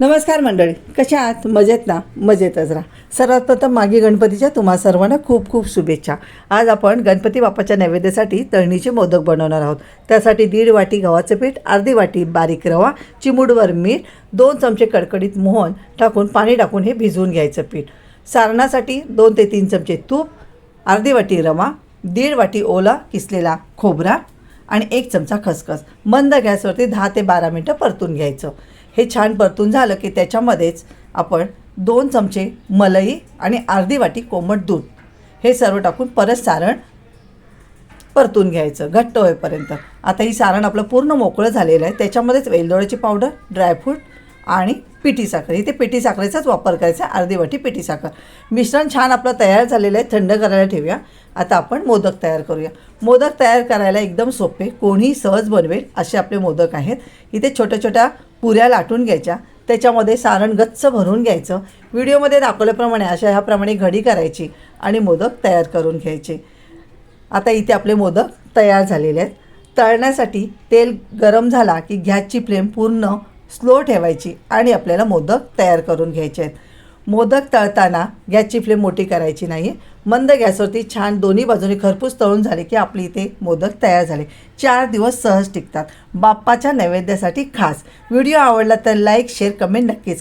नमस्कार मंडळी कशा आहात? मजेत ना? मजेतच राहा. सर्वात प्रथम मागे गणपतीच्या तुम्हा सर्वांना खूप खूप शुभेच्छा. आज आपण गणपती बाप्पाच्या नैवेद्यासाठी तळणीचे मोदक बनवणार आहोत. त्यासाठी दीड वाटी गव्हाचं पीठ अर्धी वाटी बारीक रवा चिमूडवर मीठ दोन चमचे कडकडीत मोहन टाकून पाणी टाकून हे भिजवून घ्यायचं पीठ. सारणासाठी दोन ते तीन चमचे तूप अर्धी वाटी रवा दीड वाटी ओला किसलेला खोबरा आणि एक चमचा खसखस. मंद गॅसवरती दहा ते बारा मिनटं परतून घ्यायचं. हे छान परतून झालं की त्याच्यामध्येच आपण दोन चमचे मलई आणि अर्धी वाटी कोमट दूध. हे सर्व टाकून परत सारण परतून घ्यायचं घट्ट होईपर्यंत. आता ही सारण आपलं पूर्ण मोकळं झालेलं आहे. त्याच्यामध्येच वेलदोड्याची पावडर ड्रायफ्रूट आणि पिठी साखर. इथे पिठी साखरेचाच वापर करायचा अर्धी वाटी पिठी साखर. मिश्रण छान आपलं तयार झालेलं आहे. थंड करायला ठेवूया. आता आपण मोदक तयार करूया. मोदक तयार करायला एकदम सोपे. कोणीही सहज बनवेल असे आपले मोदक आहेत. इथे छोट्या छोट्या पुऱ्या लाटून घ्यायच्या. त्याच्यामध्ये सारण गच्च भरून घ्यायचं. व्हिडिओमध्ये दाखवल्याप्रमाणे अशा ह्याप्रमाणे घडी करायची आणि मोदक तयार करून घ्यायचे. आता इथे आपले मोदक तयार झालेले आहेत. तळण्यासाठी तेल गरम झाला की गॅसची फ्लेम पूर्ण स्लो ठेवायची आणि आपल्याला मोदक तयार करून घ्यायचे आहेत. मोदक तळताना गॅसची फ्लेम मोठी करायची नाही मंद गॅसवरती छान दोन्ही बाजूने खरपूस तळून झाले की आपली इथे मोदक तयार झाले. चार दिवस सहज टिकतात. बाप्पाच्या नैवेद्यासाठी खास. व्हिडिओ आवडला तर लाईक शेअर कमेंट नक्कीच